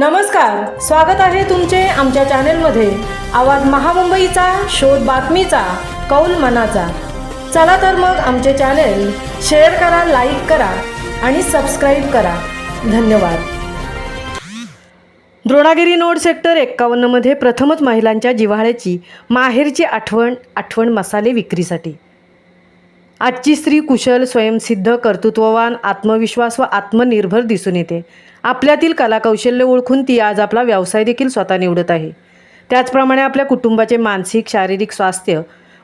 नमस्कार स्वागत आहे तुमचे आमच्या चॅनेलमध्ये. आवाज महामुंबईचा शोध बातमीचा कौल मनाचा. चला तर मग आमचे चॅनेल शेअर करा लाईक करा आणि सबस्क्राईब करा. धन्यवाद. द्रोणागिरी नोड सेक्टर एक्कावन्नमध्ये प्रथमच महिलांच्या जिव्हाळ्याची माहेरची आठवण आठवण मसाले विक्रीसाठी. आजची स्त्री कुशल स्वयंसिद्ध कर्तृत्ववान आत्मविश्वास व आत्मनिर्भर दिसून येते. आपल्यातील कलाकौशल्य ओळखून ती आज आपला व्यवसाय देखील स्वतः निवडत आहे. त्याचप्रमाणे आपल्या कुटुंबाचे मानसिक शारीरिक स्वास्थ्य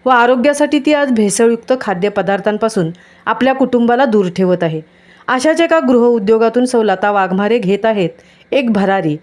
व आरोग्यासाठी ती आज भेसळयुक्त खाद्यपदार्थांपासून आपल्या कुटुंबाला दूर ठेवत आहे. अशाच एका गृहउद्योगातून सवलता वाघमारे घेत आहेत एक भरारी.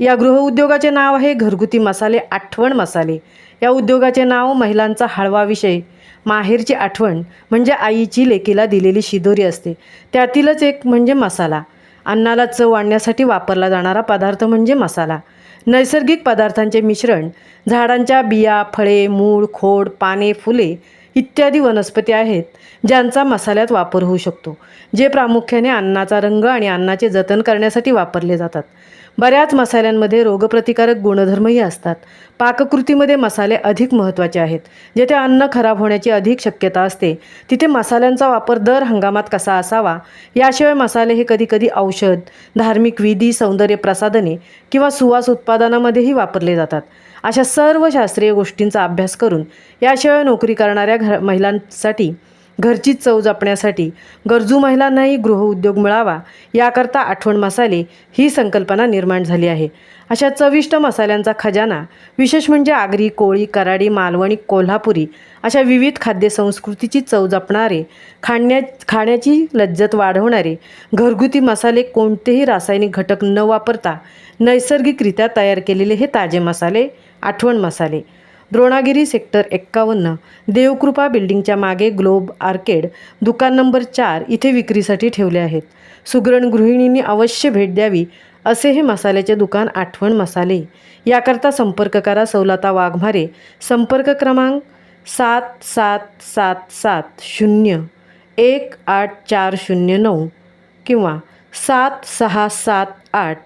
या गृहउद्योगाचे नाव आहे घरगुती मसाले आठवण मसाले. या उद्योगाचे नाव महिलांचा हळवा विषय माहेरची आठवण म्हणजे आईची लेकीला दिलेली शिदोरी असते. त्यातीलच एक म्हणजे मसाला. अन्नाला चव आणण्यासाठी वापरला जाणारा पदार्थ म्हणजे मसाला. नैसर्गिक पदार्थांचे मिश्रण झाडांच्या बिया फळे मूळ खोड पाने फुले इत्यादी वनस्पती आहेत ज्यांचा मसाल्यात वापर होऊ शकतो जे प्रामुख्याने अन्नाचा रंग आणि अन्नाचे जतन करण्यासाठी वापरले जातात. बऱ्याच मसाल्यांमध्ये रोगप्रतिकारक गुणधर्मही असतात. पाककृतीमध्ये मसाले अधिक महत्त्वाचे आहेत. जेथे अन्न खराब होण्याची अधिक शक्यता असते तिथे मसाल्यांचा वापर दर हंगामात कसा असावा याशिवाय मसाले हे कधीकधी औषध धार्मिक विधी सौंदर्य प्रसाधने किंवा सुवास उत्पादनामध्येही वापरले जातात. अशा सर्व शास्त्रीय गोष्टींचा अभ्यास करून याशिवाय नोकरी करणाऱ्या घर महिलांसाठी घरची चव जपण्यासाठी गरजू महिलांनाही गृहउद्योग मिळावा याकरता आठवण मसाले ही संकल्पना निर्माण झाली आहे. अशा चविष्ट मसाल्यांचा खजाना विशेष म्हणजे आगरी कोळी कराडी मालवणी कोल्हापुरी अशा विविध खाद्य संस्कृतीची चव जपणारे खाण्या खाण्याची लज्जत वाढवणारे घरगुती मसाले कोणतेही रासायनिक घटक न वापरता नैसर्गिकरित्या तयार केलेले हे ताजे मसाले आठवण मसाले. द्रोणागिरी सेक्टर एक्कावन्न देवकृपा बिल्डिंगच्या मागे ग्लोब आर्केड दुकान नंबर चार इथे विक्रीसाठी ठेवले आहेत. सुगरण गृहिणींनी अवश्य भेट द्यावी असे हे मसाल्याचे दुकान आठवण मसाले. याकरता संपर्क करा सवलता वाघमारे. संपर्क क्रमांक सात सात सात सात शून्य एक आठ चार शून्य नऊ किंवा सात सहा सात आठ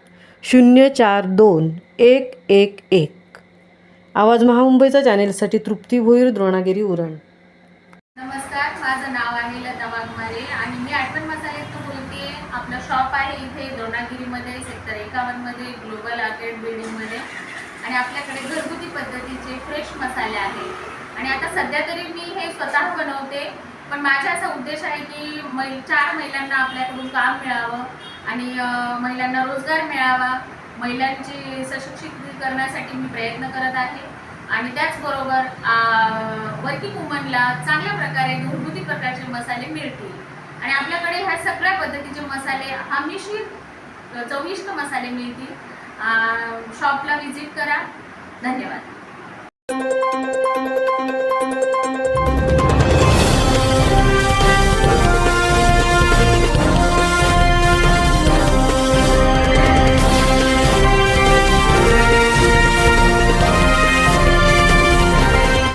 शून्य चार दोन एक एक एक. आवाज महामुंबईचा चॅनेलसाठी तृप्ती भोईर द्रोणागिरी उरण. नमस्कार माझं नाव आहे लता वाघमारे आणि मी आठवण मसाल्यातून बोलते आपलं शॉप आहे इथे द्रोणागिरीमध्ये सेक्टर एकावन्नमध्ये ग्लोबल आर्केड बिल्डिंगमध्ये. आणि आपल्याकडे घरगुती पद्धतीचे फ्रेश मसाले आहेत. आणि आता सध्या तरी मी हे स्वतः बनवते. पण माझा असा उद्देश आहे की मै चार महिलांना आपल्याकडून काम मिळावं आणि महिलांना रोजगार मिळावा. महिलांचे सशिक्षित करण्यासाठी मी प्रयत्न करत आहे. आणि त्याचबरोबर वर्किंग वुमनला चांगल्या प्रकारे घरगुती प्रकारचे मसाले मिळतील. आणि आपल्याकडे ह्या सगळ्या पद्धतीचे मसाले हमीशीर चविष्ट मसाले मिळतील. शॉपला व्हिजिट करा. धन्यवाद.